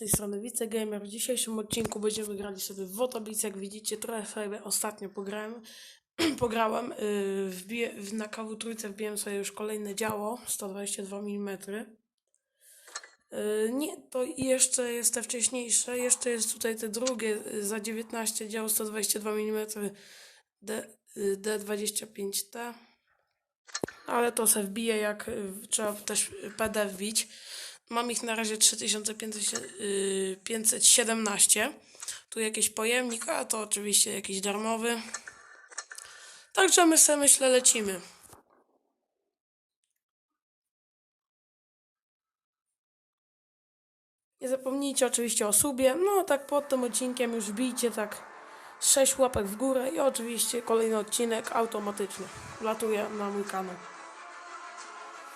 tej strony Wicegamer. W dzisiejszym odcinku będziemy grali sobie w Wotoblic. Jak widzicie, trochę sobie ostatnio pograłem. Pograłem, yy, w- na kawu trójce wbiłem sobie już kolejne działo, 122 mm. Yy, nie, to jeszcze jest te wcześniejsze, jeszcze jest tutaj te drugie yy, za 19 działo 122 mm D, yy, D25T. Ale to se wbiję, jak y, trzeba też PD wbić. Mam ich na razie 3517. Tu jakiś pojemnik, a to oczywiście jakiś darmowy. Także my sobie myślę lecimy. Nie zapomnijcie oczywiście o subie. No tak pod tym odcinkiem już wbijcie tak 6 łapek w górę i oczywiście kolejny odcinek automatycznie latuje na mój kanał.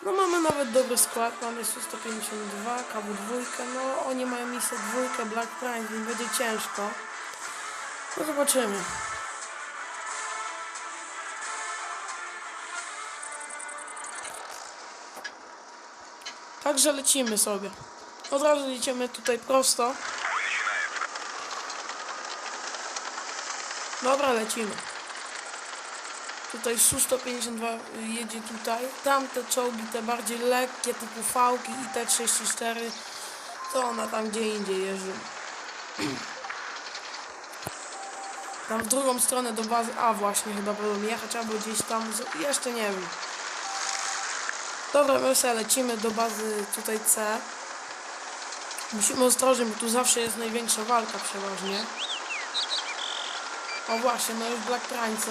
No mamy nawet dobry skład, mamy 152, KW2, no oni mają misję dwójkę, Black Prime, więc będzie ciężko. No zobaczymy. Także lecimy sobie. Od razu lecimy tutaj prosto. Dobra, lecimy. Tutaj Su-152 jedzie tutaj. Tamte czołgi, te bardziej lekkie, typu Fałki i T-34, to ona tam gdzie indziej jeżdżą. Tam w drugą stronę do bazy A właśnie chyba będą jechać, albo gdzieś tam, jeszcze nie wiem. Dobra, sobie lecimy do bazy tutaj C. Musimy ostrożnie, bo tu zawsze jest największa walka przeważnie. O właśnie, no już Black Prince,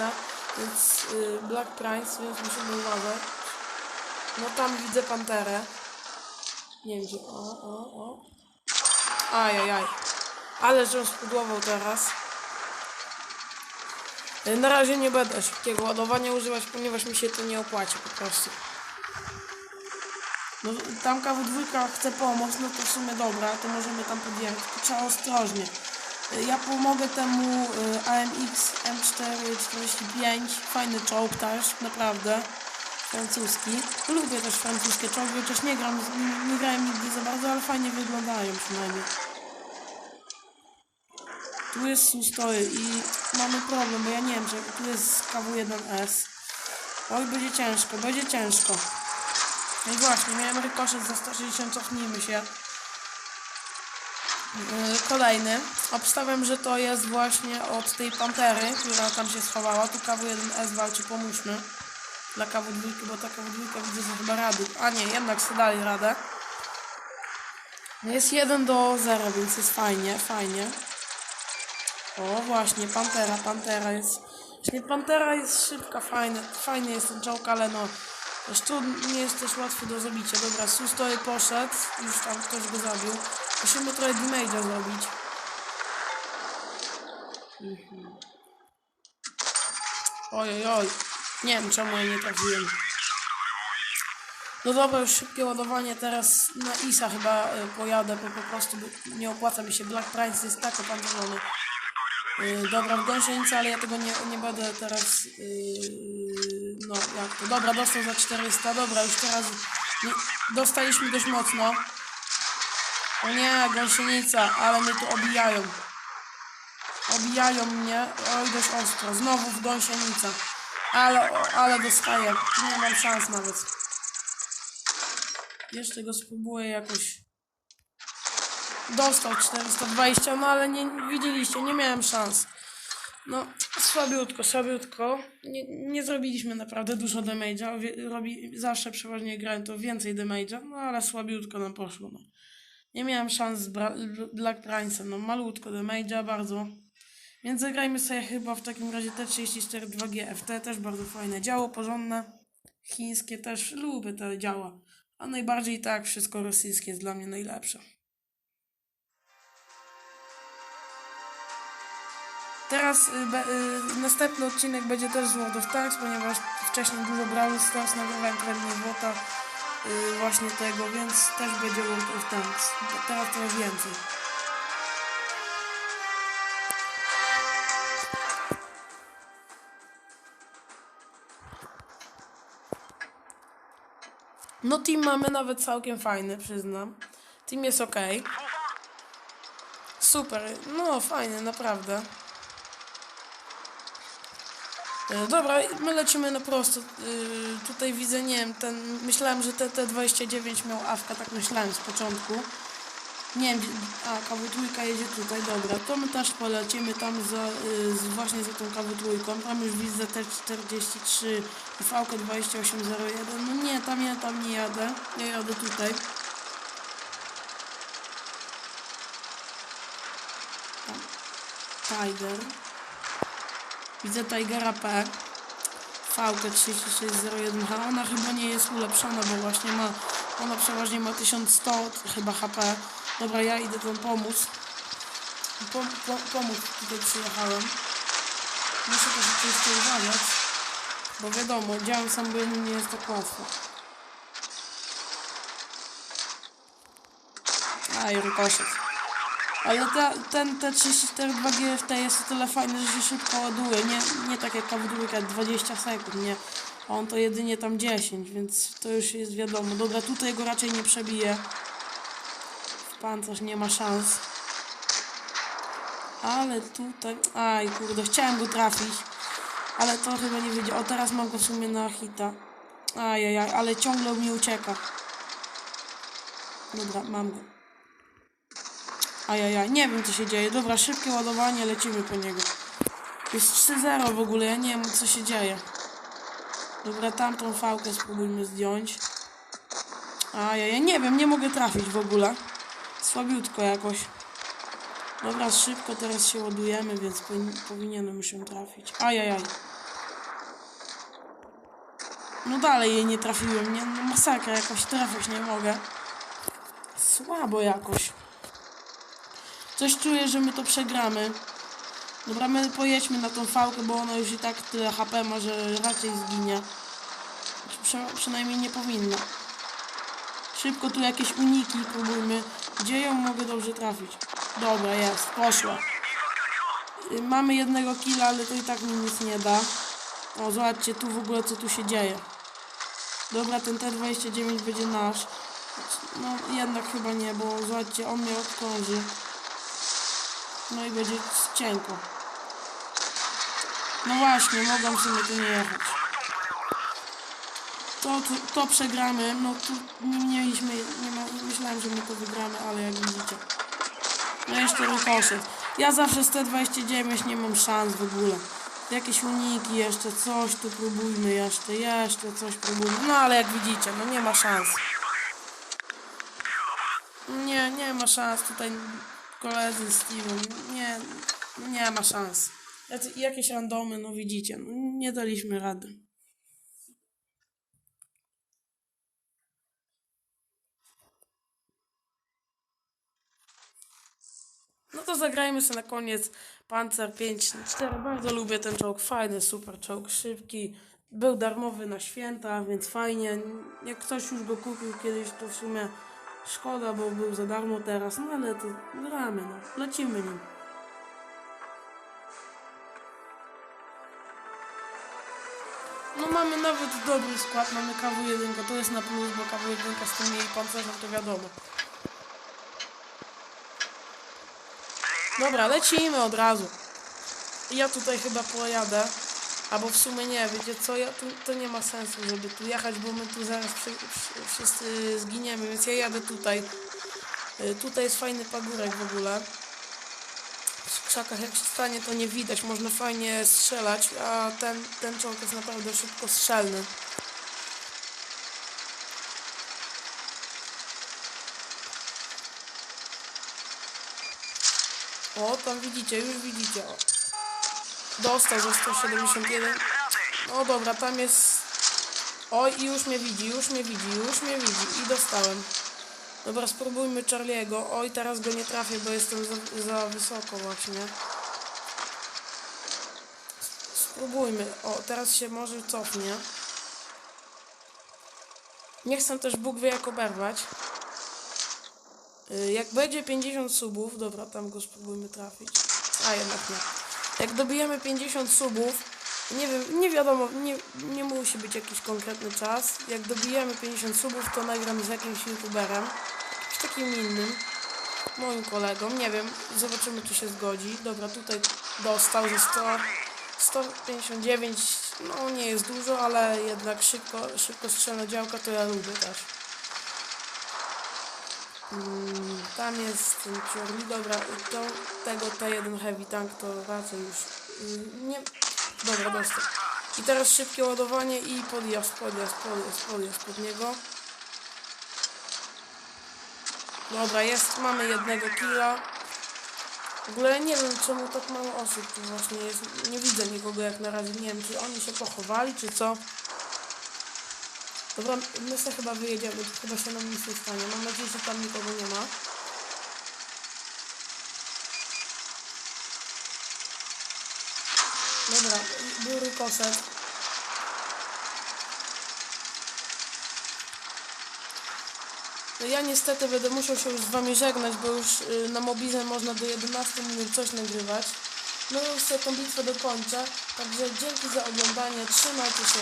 więc y, Black Prince, więc musimy uważać. No tam widzę panterę. Nie wiem gdzie. O, o, o. Ajajaj. Ale że spudłował teraz. Y, Na razie nie będę szybkiego ładowania używać, ponieważ mi się to nie opłaci po prostu. No tam KW2 chce pomóc, no to w sumie dobra, to możemy tam podjechać, trzeba ostrożnie. Ja pomogę temu y, AMX M445, fajny czołg też, naprawdę, francuski. Lubię też francuskie czołgi, chociaż nie gram, nie, grałem nigdy za bardzo, ale fajnie wyglądają przynajmniej. Tu jest story i mamy problem, bo ja nie wiem, czy tu jest KW1S. Oj, będzie ciężko, będzie ciężko. No i właśnie, miałem rykoszet za 160, cofnijmy się. Yy, Kolejny. Obstawiam, że to jest właśnie od tej pantery, która tam się schowała. Tu KW1S walczy, pomóżmy. Dla KW2, bo ta KW2 widzę, że chyba rady. A nie, jednak sobie dali radę. Jest 1 do 0, więc jest fajnie, fajnie. O właśnie, Pantera, Pantera jest... Właśnie Pantera jest szybka, fajny, fajny jest ten czołg, ale no... Tu nie jest też łatwy do zabicia. Dobra, Sustoy poszedł, już tam ktoś go zabił. Musimy trochę damage'a zrobić. Oj, oj, oj. Nie wiem czemu ja nie trafiłem. No dobra, już szybkie ładowanie. Teraz na ISA chyba y, pojadę, bo po prostu nie opłaca mi się. Black Price jest tak opancerzony. Yy, dobra, w gąsienicę, ale ja tego nie, nie będę teraz. Yy, no, jak to? Dobra, dostał za 400. Dobra, już teraz nie, dostaliśmy dość mocno. O nie, gąsienica, ale mnie tu obijają. Obijają mnie. Oj, dość ostro. Znowu w gąsienica. Ale, ale dostaję. Nie mam szans nawet. Jeszcze go spróbuję jakoś. Dostał 420, no ale nie widzieliście, nie miałem szans. No, słabiutko, słabiutko. Nie, nie zrobiliśmy naprawdę dużo damage'a. Robi, zawsze przeważnie grałem to więcej damage'a, no ale słabiutko nam poszło. No. Nie miałem szans z Bra- Black Prince'em, no malutko damage'a, bardzo. Więc zagrajmy sobie chyba w takim razie T34 2GFT, też bardzo fajne działo, porządne. Chińskie też, lubię te działa. A najbardziej tak, wszystko rosyjskie jest dla mnie najlepsze. Teraz y, y, następny odcinek będzie też z World of Tanks, ponieważ wcześniej dużo Brawl Stars nagrywałem Kremnie Wota właśnie tego, więc też będzie World of Tanks. Teraz trochę więcej. No team mamy nawet całkiem fajny, przyznam. Team jest ok. Super, no fajnie, naprawdę. E, Dobra, my lecimy na prosto. Yy, tutaj widzę, nie wiem, ten. Myślałem, że TT29 miał awka, tak myślałem z początku. Nie wiem, a KW2 jedzie tutaj, dobra. To my też polecimy tam za, z, właśnie za tą KW2. Tam już widzę T43 i VK2801. No nie, tam ja tam nie jadę. Ja jadę tutaj. Tiger. Widzę Tigera P. VK3601H. Ona chyba nie jest ulepszona, bo właśnie ma. Ona przeważnie ma 1100 chyba HP. Dobra, ja idę tam pomóc. Pom po pomóc tutaj przyjechałem. Muszę też oczywiście uważać. Bo wiadomo, działam sam bo nie jest tak łatwo. A, i. Ale ta, ten T34 2GFT jest o tyle fajny, że się szybko ładuje. Nie, nie tak jak KW2 20 sekund, nie. A on to jedynie tam 10, więc to już jest wiadomo. Dobra, tutaj go raczej nie przebije. W pancerz nie ma szans. Ale tutaj... Aj, kurde, chciałem go trafić. Ale to chyba nie wyjdzie. O, teraz mam go w sumie na hita. Ajajaj, ale ciągle mi ucieka. Dobra, mam go. Ajajaj, nie wiem co się dzieje. Dobra, szybkie ładowanie, lecimy po niego. Jest 3-0 w ogóle, ja nie wiem co się dzieje. Dobra, tamtą fałkę spróbujmy zdjąć. Ajajaj, nie wiem, nie mogę trafić w ogóle. Słabiutko jakoś. Dobra, szybko teraz się ładujemy, więc powin- powinienem ją trafić. Ajajaj. No dalej jej nie trafiłem, nie? No masakra, jakoś trafić nie mogę. Słabo jakoś. Coś czuję, że my to przegramy. Dobra, my pojedźmy na tą fałkę, bo ona już i tak tyle HP ma, że raczej zginie. Prze przynajmniej nie powinna. Szybko tu jakieś uniki próbujmy. Gdzie ją mogę dobrze trafić? Dobra, jest, poszła. Y, Mamy jednego killa, ale to i tak mi nic nie da. O, zobaczcie tu w ogóle co tu się dzieje. Dobra, ten T29 będzie nasz. No jednak chyba nie, bo zobaczcie, on mnie odkrąży. No i będzie cienko. No właśnie, mogą w sumie tu nie jechać. To, to, to przegramy. No tu nie mieliśmy, nie ma, myślałem, że my to wygramy, ale jak widzicie. No jeszcze rykoszet. Ja zawsze z T29 nie mam szans w ogóle. Jakieś uniki jeszcze, coś tu próbujmy jeszcze, jeszcze coś próbujmy. No ale jak widzicie, no nie ma szans. Nie, nie ma szans tutaj koledzy z Steve'em. Nie, nie ma szans. Jakieś randomy, no widzicie, no nie daliśmy rady. No to zagrajmy sobie na koniec Panzer 5-4. Bardzo lubię ten czołg, fajny, super czołg, szybki. Był darmowy na święta, więc fajnie. Jak ktoś już go kupił kiedyś, to w sumie szkoda, bo był za darmo teraz. No ale to gramy, no. Lecimy nim. No mamy nawet dobry skład, mamy KW1, to jest na plus, bo KW1 z tym jej pancerzem to wiadomo. Dobra, lecimy od razu. Ja tutaj chyba pojadę. Albo w sumie nie, wiecie co, ja tu, to nie ma sensu, żeby tu jechać, bo my tu zaraz przy, przy, wszyscy zginiemy, więc ja jadę tutaj. Y, Tutaj jest fajny pagórek w ogóle. W krzakach jak się stanie to nie widać, można fajnie strzelać, a ten, ten czołg jest naprawdę szybko strzelny. O, tam widzicie, już widzicie. O. Dostał za 171. No dobra, tam jest... Oj, i już mnie widzi, już mnie widzi, już mnie widzi. I dostałem. Dobra, spróbujmy Charlie'ego. Oj, teraz go nie trafię, bo jestem za, za wysoko właśnie. Spróbujmy. O, teraz się może cofnie. Nie chcę też Bóg wie jak oberwać. Y, Jak będzie 50 subów, dobra, tam go spróbujmy trafić. A jednak nie. Jak dobijemy 50 subów, nie wiem, nie wiadomo, nie, nie musi być jakiś konkretny czas. Jak dobijemy 50 subów, to nagram z jakimś youtuberem, jakimś takim innym. moim kolegą. Nie wiem, zobaczymy czy się zgodzi. Dobra, tutaj dostał ze 100, 159. No nie jest dużo, ale jednak szybko, szybko strzelne działka to ja lubię też. Mm, tam jest Charlie, dobra, to, tego T1 Heavy Tank to raczej już mm, nie... Dobra, dostał. I teraz szybkie ładowanie i podjazd, podjazd, podjazd, podjazd pod niego. Dobra, jest, mamy jednego killa. W ogóle nie wiem czemu tak mało osób tu właśnie jest. Nie widzę nikogo jak na razie. Nie wiem czy oni się pochowali czy co. Dobra, my chyba wyjedziemy, chyba się nam nic nie stanie. Mam nadzieję, że tam nikogo nie ma. Dobra, był koset. No ja niestety będę musiał się już z wami żegnać, bo już y, na mobilze można do 11 minut coś nagrywać. No już sobie tą bitwę dokończę. Także dzięki za oglądanie, trzymajcie się,